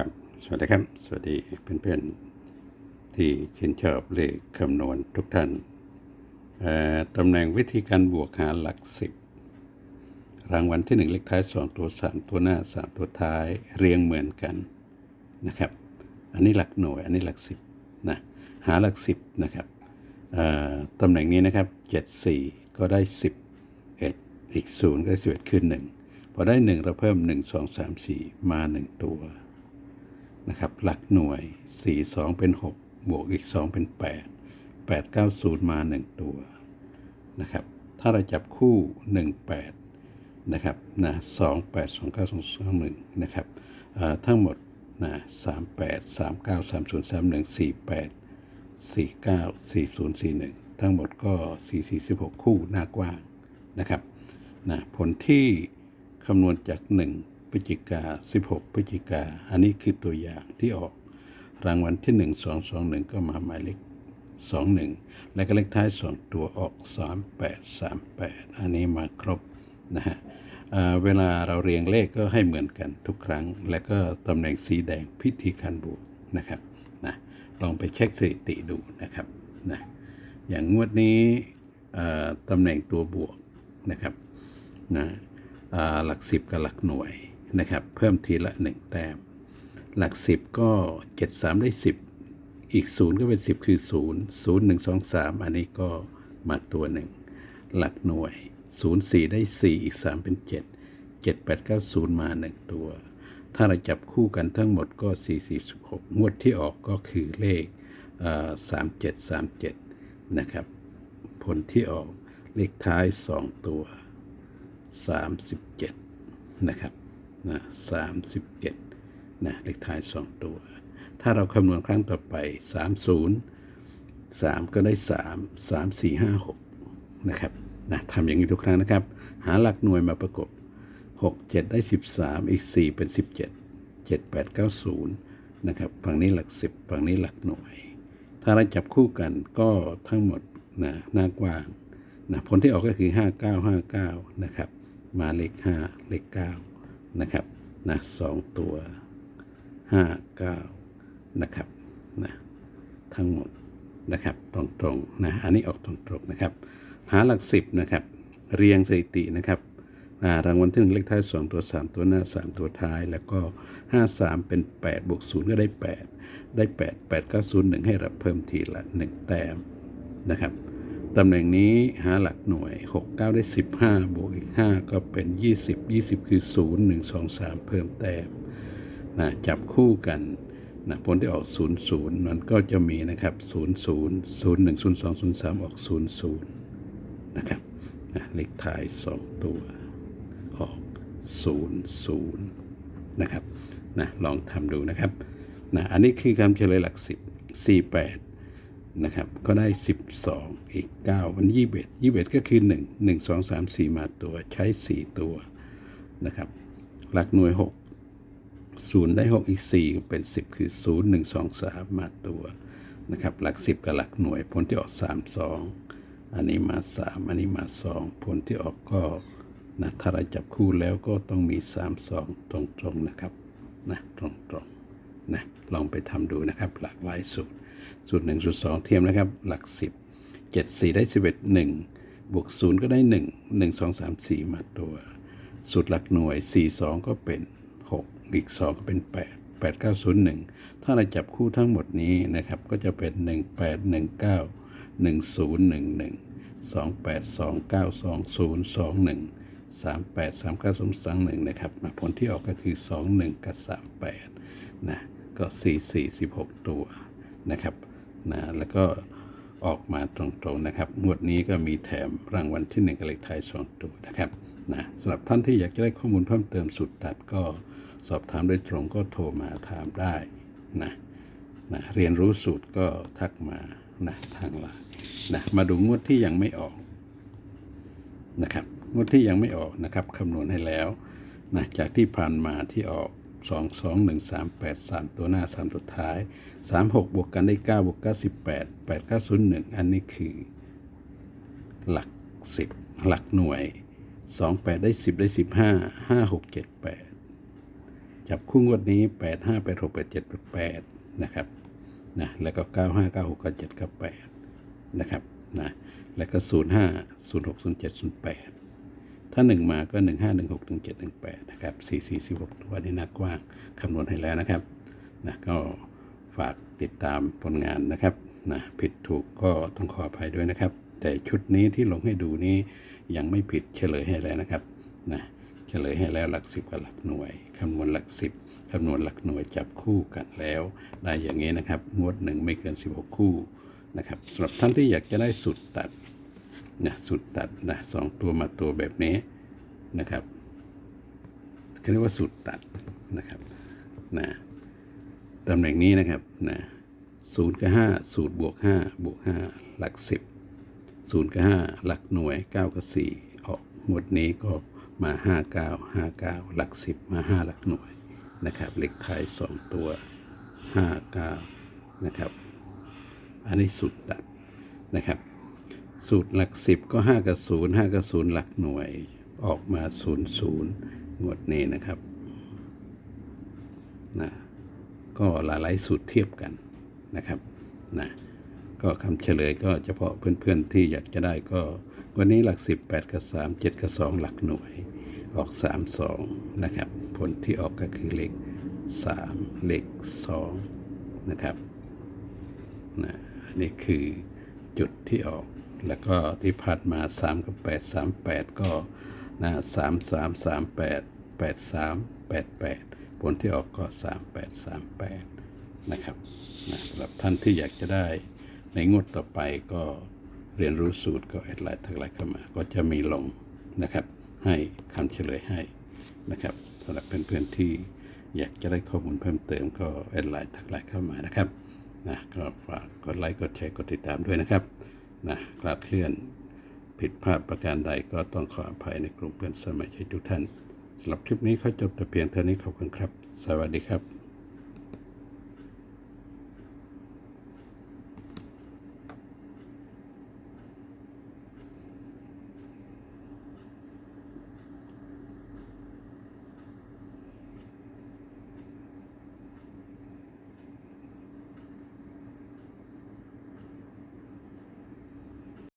ครับ สวัสดีครับ สวัสดีเพื่อนๆ ที่ชื่นชอบเลขคำนวณทุกท่านตำแหน่งวิธีการบวกหาหลักสิบรางวัลที่หนึ่งเลขท้ายสองตัวสามตัวหน้าสามตัวท้ายเรียงเหมือนกันนะครับ อันนี้หลักหน่วย อันนี้หลักสิบนะหาหลักสิบนะครับตำแหน่งนี้นะครับเจ็ดสี่ก็ได้สิบเอ็ดอีกศูนย์ก็ได้สิบเอ็ดคือหนึ่งพอได้หนึ่งเราเพิ่มหนึ่งสองสามสี่มาหนึ่งตัว นะครับ หลักหน่วย 4 2 เป็น 6 บวกอีก 2 เป็น 8 8 9 0 มา 1 ตัวนะครับ ถ้าเราจับคู่ 1 8 นะครับนะ2 8 2 9 2 2 1 นะครับทั้งหมดนะ3 8 3 9 3 0 3 1 4 8 4 9 4 0 4 1 ทั้งหมดก็ 4 4 16 คู่หน้ากว้างนะครับนะผลที่คำนวณจาก 1 พฤศจิกา 16 พฤศจิกา อันนี้คือตัวอย่างที่ออกรางวัลที่ 1 2 2 1 ก็มาหมายเลข21 และก็เลขท้าย 2 ตัวออก 38 38 อันนี้มาครบนะฮะเเวลาเราเรียงเลขก็ให้เหมือนกันทุกครั้ง และก็ตำแหน่งสีแดงพิธีการบวกนะครับนะลองไปเช็คสถิติดูนะครับนะอย่างงวดนี้ตำแหน่งตัวบวกนะครับนะหลักสิบกับหลักหน่วย นะครับ เพิ่มทีละหนึ่งแต้ม หลักสิบก็เจ็ดสามได้สิบอีกศูนย์ก็เป็นสิบคือศูนย์ศูนย์หนึ่งสองสามอันนี้ก็มาตัวหนึ่งหลักหน่วยศูนย์สี่ได้สี่อีกสามเป็นเจ็ดเจ็ดแปดเก้าศูนย์มาหนึ่งตัว ถ้าเราจับคู่กันทั้งหมดก็สี่สี่สิบหกงวดที่ออกก็คือเลขสามเจ็ดสามเจ็ดนะครับ ผลที่ออกเลขท้ายสองตัว 37 นะครับ นะ37นะเลขท้าย2ตัว ถ้าเราคำนวณครั้งต่อไป30 3ก็ได้3 3 4 5 6นะครับนะทำอย่างนี้ทุกครั้งนะครับ หาหลักหน่วยมาประกบ6 7ได้13อีก4เป็น17 7 8 9 0นะครับฝั่งนี้หลัก10ฝั่งนี้หลักหน่วย ถ้าเราจับคู่กันก็ทั้งหมดนะหน้ากว้างนะผลที่ออกก็คือ 5959 นะครับ มาเลข 5 เลข 9 นะครับนะสองตัว59นะครับนะทั้งหมดนะครับตรงๆนะอันนี้ออกตรงๆนะครับ หาหลัก10นะครับ เรียงสถิตินะครับอ่ารางวัลที่หนึ่งเลขท้าย 2 ตัว 3 ตัวหน้า 3 ตัวท้าย แล้วก็ 53 เป็น 8 บวก 0 ก็ได้ 8 ได้ 8 8 9 0 1 ให้รับเพิ่มทีละ 1 แต้มนะครับ ตำแหน่งนี้หาหลักหน่วย 6 9 ได้ 15 บวกอีก 5 ก็เป็น 20 20 คือ 0 1 2 3 เพิ่มแต้มนะจับคู่กันนะผลที่ออก 0 0 มันก็จะมีนะครับ0 0 0 1 0 2 0 3 ออก 0 0 นะครับนะเลขท้าย 2 ตัวออก 0 0 นะครับนะลองทำดูนะครับนะอันนี้คือคำเฉลยหลัก 10 48 นะครับ ก็ได้ 12 อีก 9 มัน21 21ก็คือ 1 1 2 3 4 มาตัวใช้ 4 ตัวนะครับ หลักหน่วย 6 0 ได้ 6 อีก 4 เป็น 10 คือ 0 1 2 3 มาตัวนะครับ หลัก 10 กับหลักหน่วย ผลที่ออก 3 2 อันนี้มา 3 อันนี้มา 2 ผลที่ออกก็นะถ้าเราจับคู่แล้วก็ต้องมี 3 2 ตรงๆนะครับนะตรงๆนะลองไปทำดูนะครับหลากหลายสูตร สูตรหนึ่งสูตรสองเทียมนะครับ หลักสิบเจ็ดสี่ได้สิบเอ็ดหนึ่งบวกศูนย์ก็ได้หนึ่งหนึ่งสองสามสี่มาตัว สูตรหลักหน่วยสี่สองก็เป็นหกอีกสองก็เป็นแปดแปดเก้าศูนย์หนึ่งถ้าเราจับคู่ทั้งหมดนี้นะครับ ก็จะเป็นหนึ่งแปดหนึ่งเก้าหนึ่งศูนย์หนึ่งหนึ่งสองแปดสองเก้าสองศูนย์สองหนึ่งสามแปดสามเก้าสองสองหนึ่งนะครับผลที่ออกก็คือสองหนึ่งกับสามแปดนะ ก็สี่สี่สิบหกตัว นะครับนะแล้วก็ออกมาตรงๆนะครับ งวดนี้ก็มีแถมรางวัลที่หนึ่งกับเลขท้ายสองตัวนะครับนะสำหรับท่านที่อยากจะได้ข้อมูลเพิ่มเติมสุดตัดก็สอบถามโดยตรงก็โทรมาถามได้นะนะเรียนรู้สูตรก็ทักมานะทางไลน์นะมาดูงวดที่ยังไม่ออกนะครับงวดที่ยังไม่ออกนะครับคำนวณให้แล้วนะจากที่ผ่านมาที่ออก สองสองหนึ่งสามแปดสามตัวหน้าสามตัวท้ายสามหกบวกกันได้เก้าบวกเก้าสิบแปดแปดเก้าศูนย์หนึ่งอันนี้คือ หลักสิบหลักหน่วยสองแปดได้สิบได้สิบห้าห้าหกเจ็ดแปดจับคู่งวดนี้ 8 5 8 6 8 7 8 8 นะครับนะแล้วก็ 9 5 9 6 9 7 9 8 นะครับนะแล้วก็ 0 5 0 6 0 7 0 8 ถ้า 1 มาก็ 1 5 1 6 1 7 1 8นะครับ4 4 4 6ตัวนี้นักกว้างคำนวณให้แล้วนะครับนะก็ฝากติดตามผลงานนะครับนะผิดถูกก็ต้องขออภัยด้วยนะครับ แต่ชุดนี้ที่ลงให้ดูนี้ยังไม่ผิดเฉลยให้แล้วนะครับนะเฉลยให้แล้วหลักสิบกับหลักหน่วยคำนวณหลักสิบคำนวณหลักหน่วยจับคู่กันแล้ว ได้อย่างนี้นะครับงวดหนึ่งไม่เกิน 16 คู่นะครับสำหรับท่านที่อยากจะได้สุดตัด นะสุดตัดนะสองตัวมาตัวแบบนี้นะครับเขาเรียกว่าสุดตัดนะครับนะตำแหน่งนี้นะครับนะศูนย์กับห้าสูตรบวกห้าบวกห้าหลักสิบศูนย์กับห้าหลักหน่วยเก้ากับสี่ออกงวดนี้ก็มาห้าเก้าห้าเก้าหลักสิบมาห้าหลักหน่วยนะครับเลขท้ายสองตัวห้าเก้านะครับ อันนี้สูตรตัดนะครับ สูตรหลักสิบก็ห้ากับศูนย์ห้ากับศูนย์หลักหน่วย ออกมาศูนย์ศูนย์งวดนี้นะครับนะก็หลายๆสูตรเทียบกันนะครับนะก็คำเฉลยก็เฉพาะเพื่อนๆที่อยากจะได้ก็ วันนี้หลัก 10 8 กับ 3 7 กับ 2 หลักหน่วย ออก 3 2 นะครับ ผลที่ออกก็คือเลข 3 เลข 2 นะครับนะนนี้คือจุดที่ออก แล้วก็ที่ผ่านมา 3 กับ 8 3 8 ก็นะ3 3 3 8 8 3 8 8 ผลที่ออกก็ 3 8 3 8 นะครับนะสำหรับท่านที่อยากจะได้ในงวดต่อไปก็เรียนรู้สูตรก็แอดไลน์ทักไลน์เข้ามา ก็จะมีลงนะครับ ให้คำเฉลยให้นะครับสำหรับเพื่อนๆที่อยากจะได้ข้อมูลเพิ่มเติมก็แอดไลน์ทักไลน์เข้ามานะครับนะก็ฝากกดไลค์กดแชร์กดติดตามด้วยนะครับ นะคลาดเคลื่อน ผิดพลาดประการใดก็ต้องขออภัยในกลุ่มเพื่อนสมาชิกทุกท่านสำหรับคลิปนี้เขาจบแต่เพียงเท่านี้ขอบคุณครับ สวัสดีครับ